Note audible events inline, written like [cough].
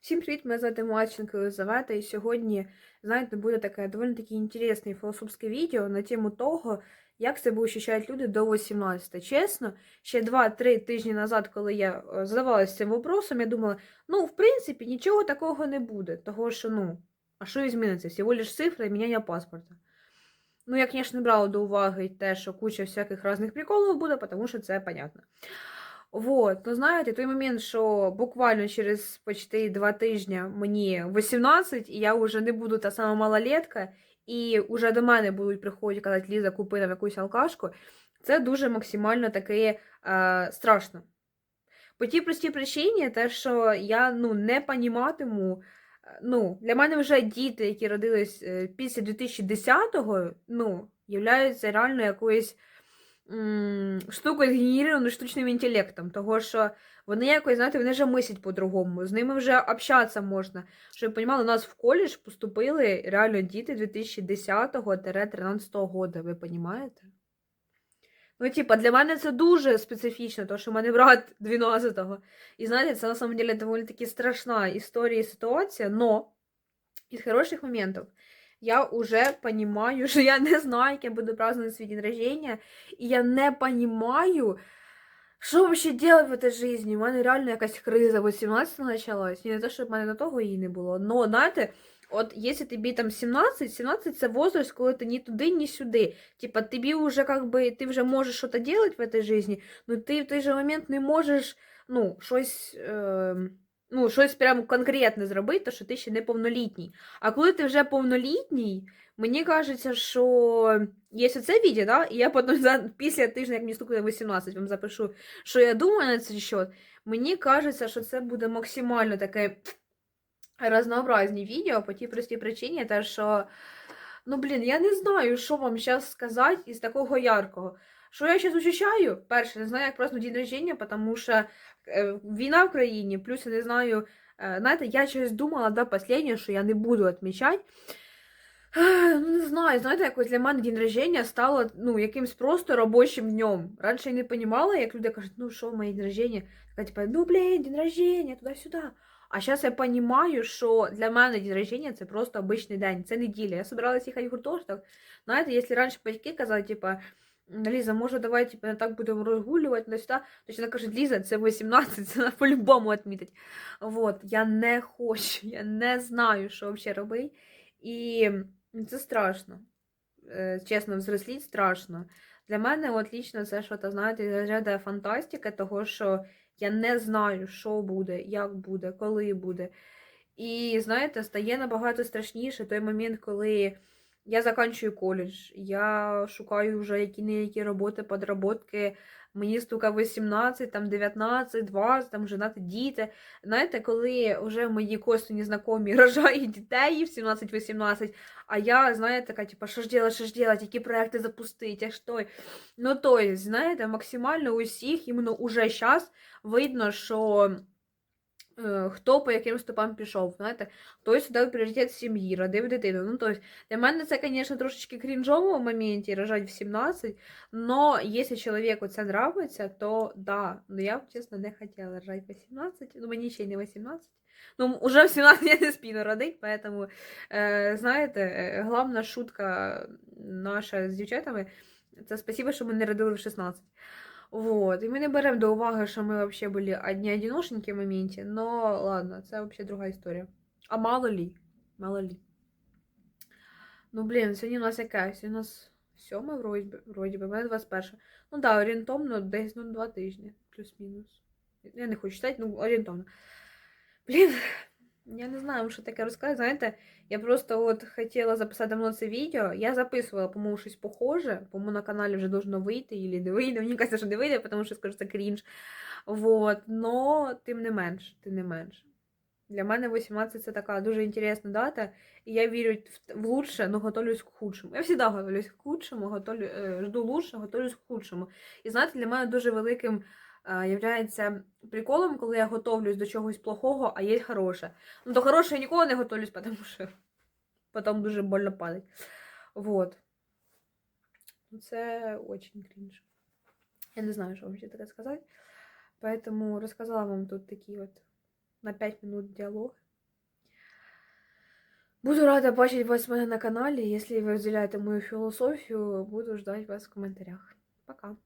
Всім привіт! Мене звати Маченко Єлизавета, і сьогодні, знаєте, буде таке доволі таки інтересне філософське відео на тему того, як себе ощущають люди до 18. Чесно, ще 2-3 тижні назад, коли я е, задавалася цим вопросом, я думала, ну, в принципі, нічого такого не буде. Того що, ну, а що і зміниться? Всього лиш цифра і міняння паспорта. Ну, я, звісно, не брала до уваги те, що куча всяких різних приколів буде, тому що це понятно. Вот, ну знаєте, той момент, що буквально через почти два тижні мені 18, і я вже не буду та сама малолетка, і вже до мене будуть приходити казати, Ліза, купи нам якусь алкашку, це дуже максимально таке е, страшно. По тій простій причині, те, що я ну, не поніматиму, ну, для мене вже діти, які родились е, після 2010-го, ну, являються реально якоюсь м, штукою штучним інтелектом, того що вони якось, знаєте, вони вже мислять по-другому, з ними вже общатися можна. Щоб ви розуміли, у нас в коледж поступили реально діти 2010-13 года, ви розумієте? Ну, типа, для мене це дуже специфічно, тому що в мене брат [laughs] 12-го. І знаєте, це на самом деле доволі таки страшна історія і ситуація, но із хороших моментів я уже понимаю, [laughs] що я не знаю, як я буду праздновать свій день рождения, і я не понимаю, що вообще делать в этой жизни. У мене реально якась криза 18 началась. І не те, щоб в мене до того її не було. Но, знаєте, от якщо тобі там 17, 17 це возраст, коли ти ні туди, ні сюди. Типа, тобі вже как би, ти вже можеш щось делать в этой жизни, но ти в той же момент не можеш, ну, щось. Е ну, щось прям конкретне зробити, то що ти ще не повнолітній. А коли ти вже повнолітній, мені кажеться, що є це відео, да? і я потім за, після тижня, як мені стукне 18, вам запишу, що я думаю на цей счет. Мені кажеться, що це буде максимально таке разнообразні відео по тій простій причині, те, що, ну, блін, я не знаю, що вам зараз сказати із такого яркого. Що я зараз ощущаю? Перше, не знаю, як просто день рождения, тому що е, війна в країні, плюс я не знаю, е, знаєте, я щось думала до останнього, що я не буду відмічати. Ну, не знаю, знаєте, якось для мене день рождения стало ну, якимсь просто робочим днем. Раніше я не розуміла, як люди кажуть, ну що, моє день рождения? Така, типа, ну блін, день рождения, туди-сюди. А зараз я розумію, що для мене день рождения це просто обичний день, це неділя. Я збиралася їхати в гуртожиток. Знаєте, якщо раніше батьки казали, типа, Ліза, може, давай типу, так будемо розгулювати на сюди. Тобто вона каже, Ліза, це 18, це по-любому відмітить. Вот, я не хочу, я не знаю, що взагалі робити. І це страшно. Е, чесно, взросліть страшно. Для мене, от лічно, це що то знаєте, заряда фантастика, того, що я не знаю, що буде, як буде, коли буде. І знаєте, стає набагато страшніше той момент, коли. Я заканчую коледж, я шукаю вже які-не-які роботи, подработки. Мені стука 18, там 19, 20, там женати діти. Знаєте, коли вже мої косвені знайомі [laughs] рожають дітей в 17-18, а я, знаєте, така, типа, що ж делать, що ж делать, які проекти запустити, а що. Ну, то знаєте, максимально у всіх, іменно уже зараз видно, що. Е, хто по яким стопам пішов, знаєте, хтось дав пріоритет сім'ї, родив дитину. Ну, тобто, для мене це, звісно, трошечки крінжово в моменті рожати в 17, но якщо чоловіку це нравиться, то да. Ну, я, чесно, не хотіла рожати в 18, ну, мені ще й не 18. Ну, уже в 17 я не спіну родить, поэтому, е, знаєте, е, головна шутка наша з дівчатами, це спасибо, що ми не родили в 16. Вот. І ми не беремо до уваги, що ми взагалі були одні одиношеньки в моменті, но ладно, це взагалі друга історія. А мало лі? Мало лі. Ну, блін, сьогодні у нас яка? Сьогодні у нас сьоме вроді, вроді би, мене 21. Ну да, орієнтовно десь ну, два тижні, плюс-мінус. Я не хочу читати, ну орієнтовно. Блін, я не знаю, що таке розказати. Знаєте, я просто от хотіла записати давно це відео. Я записувала, по-моєму, щось похоже. По-моєму, на каналі вже должно вийти, і [laughs] не вийде. Мені кажеться, що не вийде, тому що скажу, це крінж. Вот. Но тим не менш, тим не менш. Для мене 18 це така дуже інтересна дата, і я вірю в лучше, але готовлюсь к худшому. Я завжди готовлюсь к худшому, готовлю, е, жду лучше, готовлюсь к худшому. І знаєте, для мене дуже великим являється приколом, коли я готовлюсь до чогось плохого, а є хороше. Ну, до хорошого я ніколи не готовлюсь, тому що потім дуже больно падать. Вот. Це очень крінж. Я не знаю, що вам ще таке сказати. Поэтому розказала вам тут такі от на 5 минут діалог. Буду рада бачити вас в мене на каналі. Якщо ви розділяєте мою філософію, буду ждати вас в коментарях. Пока.